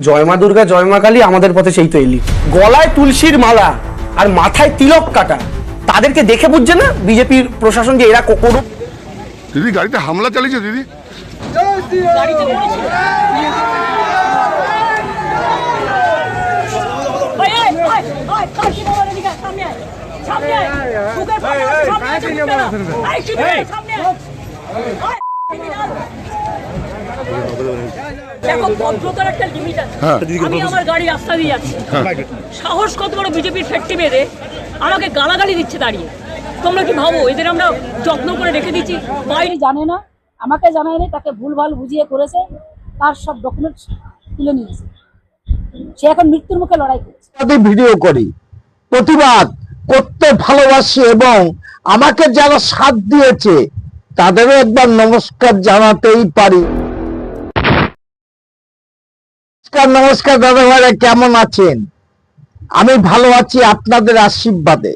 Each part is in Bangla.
জয় মা দুর্গা জয় মা কালী আমাদের পথে সেই তো এলি গলায় তুলসীর মালা আর মাথায় তিলক কাটা তাদেরকে দেখে বুঝছে না বিজেপির প্রশাসন যে এরা কোনো দিদি গাড়িতে হামলা চালিয়েছে দিদি সামনে সামনে দেখো ভদ্রতার একটা লিমিট আছে। আমি আমার গাড়ি রাস্তা দিয়ে যাচ্ছি। সাহস কত বড় বিজেপির ফ্যাক্টরি বেঁধে আমাকে গালাগালি দিচ্ছে দাঁড়িয়ে। তোমরা কি ভাবো এদের আমরা যত্ন করে রেখে দিচ্ছি? বাইরে জানে না আমাকে জানায়নি তাকে ভুলভাল বুঝিয়ে করেছে তার সব ডকুমেন্টস তুলে নিয়েছে। সে এখন মৃত্যুর মুখে লড়াই করছে। ভিডিও করি। প্রতিবাদ করতে ভালোবাসি এবং আমাকে যারা সাথ দিয়েছে তাদেরও একবার নমস্কার জানাতেই পারি। নমস্কার নমস্কার দাদা ভাইরা, কেমন আছেন? আমি ভালো আছি আপনাদের আশীর্বাদে।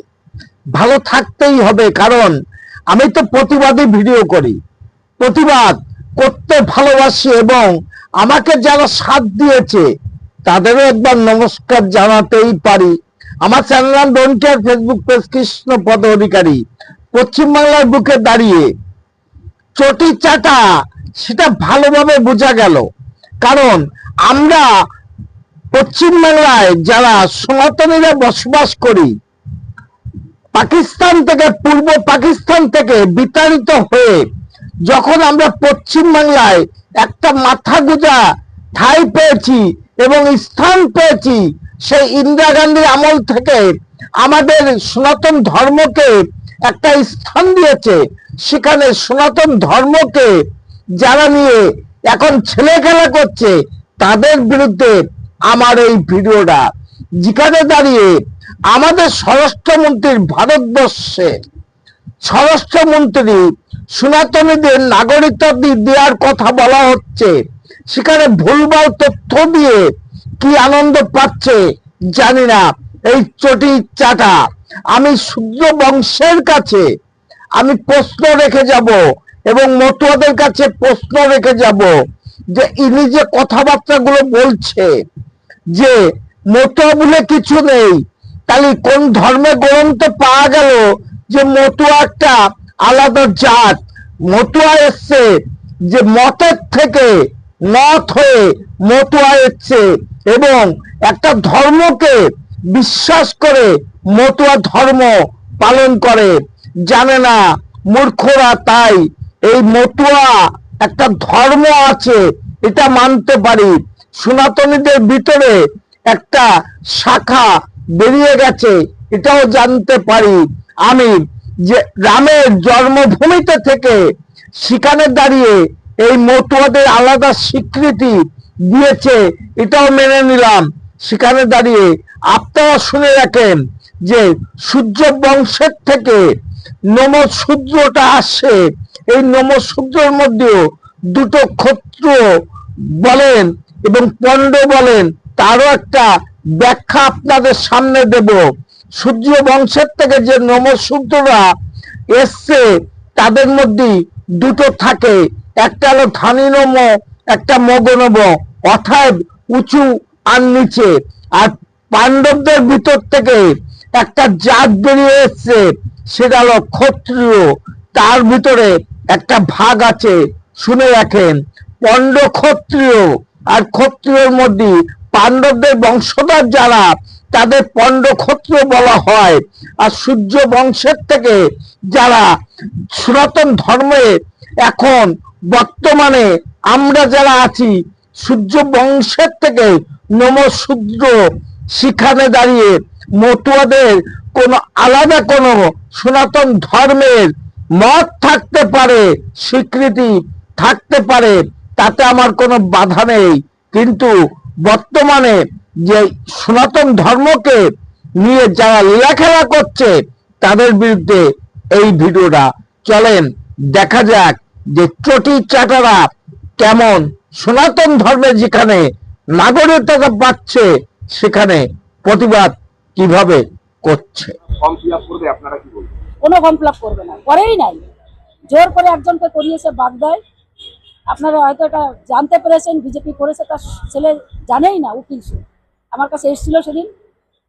ভালো থাকতেই হবে, কারণ আমি তো প্রতিবাদী ভিডিও করি। প্রতিবাদ করতে ভালোবাসি এবং আমাকে যারা সাথ দিয়েছে, তাদেরও একবার নমস্কার জানাতেই পারি। আমার channel don't care Facebook page Krishna Pada Adhikari. পশ্চিমবাংলার বুকে দাঁড়িয়ে চটি চাটা, সেটা ভালোভাবে বোঝা গেল। কারণ আমরা পশ্চিমবাংলায় যারা সনাতনীরা বসবাস করি, পাকিস্তান থেকে, পূর্ব পাকিস্তান থেকে বিতাড়িত হয়ে যখন আমরা পশ্চিম বাংলায় একটা মাথা গুজা ঠাই পেয়েছি এবং স্থান পেয়েছি, সেই ইন্দিরা গান্ধীর আমল থেকে আমাদের সনাতন ধর্মকে একটা স্থান দিয়েছে। সেখানে সনাতন ধর্মকে যারা নিয়ে এখন ছেলে খেলা করছে, তাদের বিরুদ্ধে আমার এই ভিডিওটা। যেখানে দাঁড়িয়ে আমাদের স্বরাষ্ট্রমন্ত্রীর ভারতবর্ষে স্বরাষ্ট্রমন্ত্রী সনাতনীদের নাগরিকতা দি- দেওয়ার কথা বলা হচ্ছে, সেখানে ভুলভাল তথ্য দিয়ে কি আনন্দ পাচ্ছে জানি না। এই চটি চাটা আমি শূদ্র বংশের কাছে আমি প্রশ্ন রেখে যাব এবং মতুয়াদের কাছে প্রশ্ন রেখে যাব যে ইনি যে কথাবার্তাগুলো বলছে যে মতুয়া বলে কিছু নেই, তাহলে কোন ধর্মে গ্রন্থে পাওয়া গেল যে মতুয়া একটা আলাদা জাত? মতুয়া এসছে যে মতের থেকে মত হয়ে মতুয়া এসছে এবং একটা ধর্মকে বিশ্বাস করে মতুয়া ধর্ম পালন করে। জানে না, মূর্খরা তাই এই মতুয়া একটা ধর্ম আছে, এটা মানতে পারি। সনাতনীদের ভিতরে একটা শাখা বেরিয়ে গেছে, এটাও জানতে পারি। আমি যে রামের জন্মভূমিতে থেকে সেখানে দাঁড়িয়ে এই মতুয়াদের আলাদা স্বীকৃতি দিয়েছে, এটাও মেনে নিলাম। সেখানে দাঁড়িয়ে আপনারা শুনে রাখেন যে সূর্য বংশের থেকে নমশূদ্রটা আসে এই নমশূদ্রের মধ্যেও দুটো ক্ষত্র বলেন এবং পণ্ড বলেন, তারও একটা ব্যাখ্যা আপনাদের সামনে দেব। সূর্য বংশের থেকে যে নমশূদ্ররা এসছে, তাদের মধ্যে দুটো থাকে। একটা হলো ধানি নম একটা মগনব, অর্থাৎ উঁচু আর নিচে। আর পাণ্ডবদের ভিতর থেকে একটা জাত বেরিয়ে এসছে, সেটা হলো ক্ষত্রিয়। তার ভিতরে একটা ভাগ আছে, শুনে রাখেন পণ্ড ক্ষত্রিয় আর ক্ষত্রিয়র মধ্যে পাণ্ডবদের বংশধর যারা, তাদের পণ্ড ক্ষত্রিয় বলা হয়। আর সূর্য বংশের থেকে যারা সনাতন ধর্মে এখন বর্তমানে আমরা যারা আছি, সূর্য বংশের থেকে নমশূদ্র। সেখানে দাঁড়িয়ে মতুয়াদের কোনো আলাদা কোনো সনাতন ধর্মের মত থাকতে পারে, স্বীকৃতি থাকতে পারে, তাতে আমার কোনো বাধা নেই। কিন্তু বর্তমানে যে সনাতন ধর্মকে নিয়ে যারা লীলাখেলা করছে, তাদের বিরুদ্ধে এই ভিডিওটা চলেন। দেখা যাক যে চটি চাটারা কেমন সনাতন ধর্মে যেখানে নাগরিকতা পাচ্ছে, সেখানে প্রতিবাদ কীভাবে করছে। আপনারা কি বলবেন? কোনো ফর্ম ফিল করবে না। করেই নাই। জোর করে একজনকে করিয়েছে বাগদায়। আপনারা হয়তো এটা জানতে পেরেছেন, বিজেপি করেছে, তার ছেলে জানেই না, উকিল সে। আমার কাছে এসেছিল সেদিন।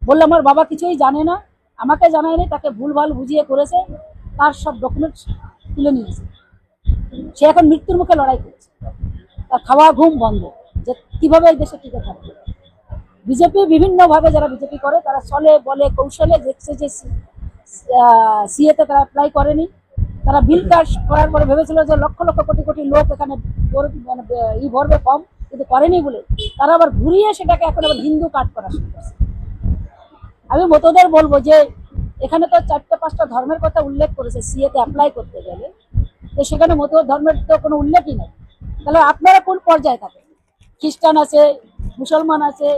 বলল আমার বাবা কিছুই জানে না। আমাকে জানায়নি, তাকে ভুলভাল বুঝিয়ে করেছে। তার সব ডকুমেন্টস তুলে নিয়েছে। সে এখন মৃত্যুর মুখে লড়াই করছে। তার খাওয়া ঘুম বন্ধ। যে কীভাবে এই দেশে টিকে থাকবে? বিজেপি বিভিন্নভাবে যারা বিজেপি করে, তারা চলে, বলে, কৌশলে দেখছে যে সিএতে তারা অ্যাপ্লাই করেনি। তারা বিল পাস করার পরে ভেবেছিল যে লক্ষ লক্ষ কোটি কোটি লোক এখানে মানে ই ভরবে কম, কিন্তু করেনি বলে। তারা আবার ঘুরিয়ে সেটাকে এখন আবার হিন্দু কাট করা শুরু করছে। আমি মতদের বলব যে, এখানে তো চারটে পাঁচটা ধর্মের কথা উল্লেখ করেছে সিএতে অ্যাপ্লাই করতে গেলে। তো সেখানে মত ধর্মের তো কোনো উল্লেখই নেই। তাহলে আপনারা কোন পর্যায়ে থাকেন? খ্রিস্টান আছে, মুসলমান আছে,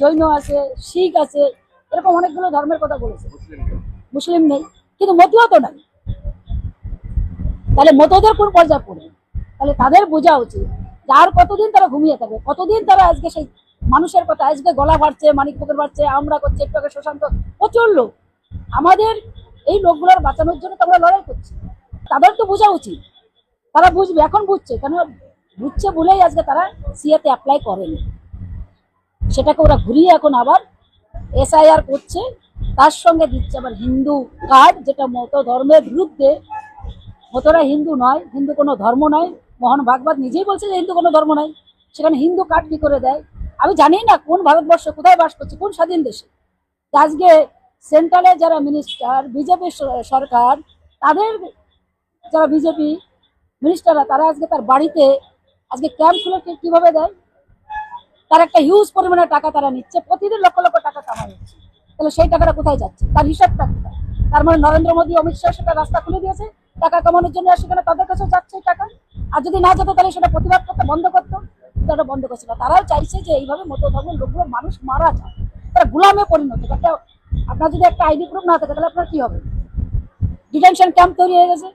জৈন আছে, শিখ আছে, এরকম অনেকগুলো ধর্মের কথা বলেছে। মুসলিম নেই, কিন্তু মতুয়া তো নাই। তাহলে মতদের কোন পর্যায়ে পড়বে তাহলে তাদের বোঝা উচিত যে আর কতদিন তারা ঘুমিয়ে থাকবে? কতদিন তারা আজকে সেই মানুষের কথা, আজকে গলা বাড়ছে মানিক পুকুর বাড়ছে আমরা করছি, একটু আগে সুশান্ত প্রচুর লোক। আমাদের এই লোকগুলোর বাঁচানোর জন্য তো আমরা লড়াই করছি। তাদের তো বোঝা উচিত। তারা বুঝবে, এখন বুঝছে, কেন বুঝছে বলেই আজকে তারা সিএতে অ্যাপ্লাই করেনি। সেটাকে ওরা ঘুরিয়ে এখন আবার এসআইআর করছে। তার সঙ্গে দিচ্ছে আবার হিন্দু কার্ড যেটা মত ধর্মের বিরুদ্ধে। মতরা হিন্দু নয়, হিন্দু কোনো ধর্ম নয়। মোহন ভাগবত নিজেই বলছে যে হিন্দু কোনো ধর্ম নাই সেখানে হিন্দু কার্ড কি করে দেয়? আমি জানি না কোন ভারতবর্ষ কোথায় বাস করছে, কোন স্বাধীন দেশে। আজকে সেন্ট্রালে যারা মিনিস্টার বিজেপি সরকার, তাদের যারা বিজেপি মিনিস্টাররা তারা আজকে তার বাড়িতে আজকে ক্যাম্প খুলে কীভাবে দেয়? তার একটা হিউজ পরিমাণে টাকা তারা নিচ্ছে। প্রতিদিন লক্ষ লক্ষ টাকা কামাই হচ্ছে। তাহলে সেই টাকাটা কোথায় যাচ্ছে? তার হিসাবটা কোথায়? তার মানে নরেন্দ্র মোদী, অমিত শাহ সেটা রাস্তা খুলে দিয়েছে, টাকা কামানোর জন্য সেখানে তাদের কাছে যাচ্ছে টাকা। আর যদি না যেত তাহলে সেটা প্রতিবাদ করতে বন্ধ করতো এটা বন্ধ করছে না তারাও চাইছে যে এইভাবে মতো ধর্মের লোকগুলো মানুষ মারা যায়। তারা গুলামে পরিণত। একটা, আপনার যদি একটা আইডি প্রুফ না থাকে তাহলে আপনার কি হবে? ডিটেনশন ক্যাম্প তৈরি হয়ে গেছে।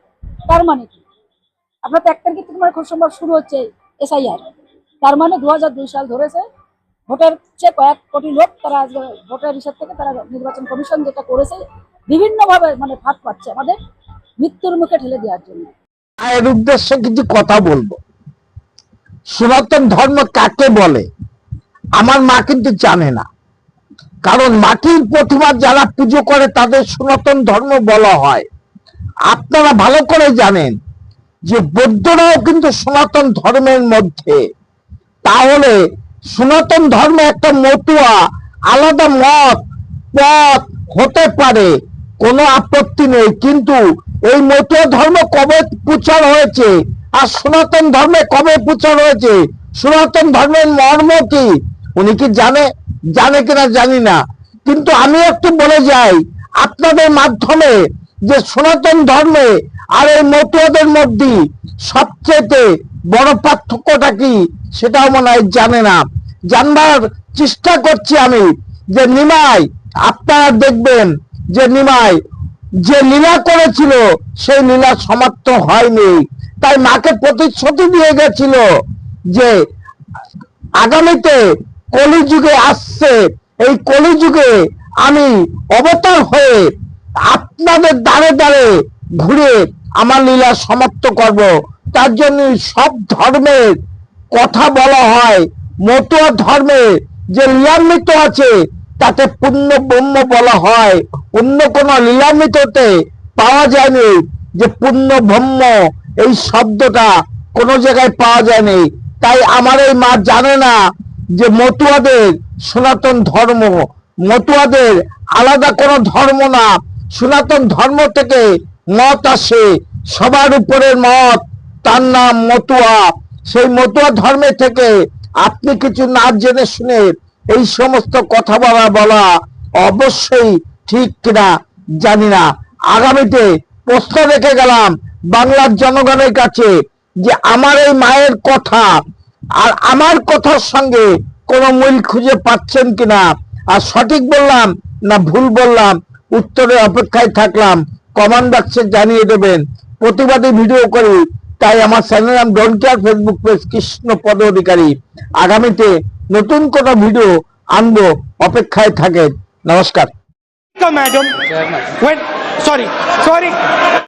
তার মানে কি? আপনার তো এক তারিখ থেকে মানে খুব সম্ভব শুরু হচ্ছে এসআইআর। তার মানে দু সাল ধরেছে। ভোটের চেয়ে কয়েক কোটি লোক তারা আজকে ভোটার হিসাব থেকে তারা নির্বাচন কমিশন যেটা করেছে, বিভিন্নভাবে মানে ফাঁদ পাচ্ছে আমাদের মৃত্যুর মুখে ঠেলে দেওয়ার জন্য। এর উদ্দেশ্যে কিছু কথা বলব। সনাতন ধর্ম কাকে বলে? আমার মা কিন্তু জানে না। কারণ মাটির প্রতিমা যারা পুজো করে তাদের সনাতন ধর্ম বলা হয়। আপনারা ভালো করে জানেন যে বৌদ্ধরাও কিন্তু সনাতন ধর্মের মধ্যে। তাহলে সনাতন ধর্মে একটা মতুয়া, আলাদা মত, পথ হতে পারে, কোনো আপত্তি নেই। কিন্তু এই মতুয়া ধর্ম কবে প্রচার হয়েছে? আর সনাতন ধর্মে কবে প্রচার হয়েছে? সনাতন ধর্মের মর্ম কি? উনি কি জানে? জানে কিনা জানি না। কিন্তু আমি একটু বলে যাই, আপনাদের মাধ্যমে যে সনাতন ধর্মে আর এই মতুয়াদের মধ্যে সবচেয়ে বড় পার্থক্যটা কি সেটাও মনে হয় জানে না। জানবার চেষ্টা করছি আমি যে নিমাই, আপনারা দেখবেন যে নিমাই, যে লীলা করেছিল সেই লীলা সমাপ্ত হয়নি। তাই মাকে প্রতিশ্রুতি দিয়ে গেছিল যে আগামীতে কলিযুগে আসছে। এই কলিযুগে আমি অবতার হয়ে আপনাদের দ্বারে দ্বারে ঘুরে আমার লীলা সমাপ্ত করব। তার জন্য সব ধর্মের কথা বলা হয়, মতুয়া ধর্মে যে লীলান্বিত আছে, তাতে পূর্ণ ব্রহ্ম বলা হয়। অন্য কোন লীলান্বিততে পাওয়া যায়নি যে পূর্ণ ব্রহ্ম। এই শব্দটা কোনো জায়গায় পাওয়া যায়নি। তাই আমার এই মা জানে না যে মতুয়াদের সনাতন ধর্ম। মতুয়াদের আলাদা কোনো ধর্ম না। সনাতন ধর্ম থেকে মত আসে, সবার উপরের মত, তার নাম মতুয়া। সেই মতুয়া ধর্মে থেকে আপনি কিছু না জেনে শুনে এই সমস্ত কথা বলা বলা অবশ্যই ঠিক কিনা জানি না। আগামীতে প্রশ্ন রেখে গেলাম বাংলার জনগণের কাছে যে আমার এই মায়ের কথা আর আমার কথার সঙ্গে কোনো মিল খুঁজে পাচ্ছেন কিনা। আর সঠিক বললাম না ভুল বললাম, উত্তরের অপেক্ষায় থাকলাম। কমেন্ট বক্সে জানিয়ে দেবেন প্রতিবাদী ভিডিও করি তাই আমার চ্যানেল নাম don't care Facebook page Krishna Pada Adhikari. আগামীতে নতুন কোনো ভিডিও আনব অপেক্ষায় থাকেন। নমস্কার। Madam sorry sorry.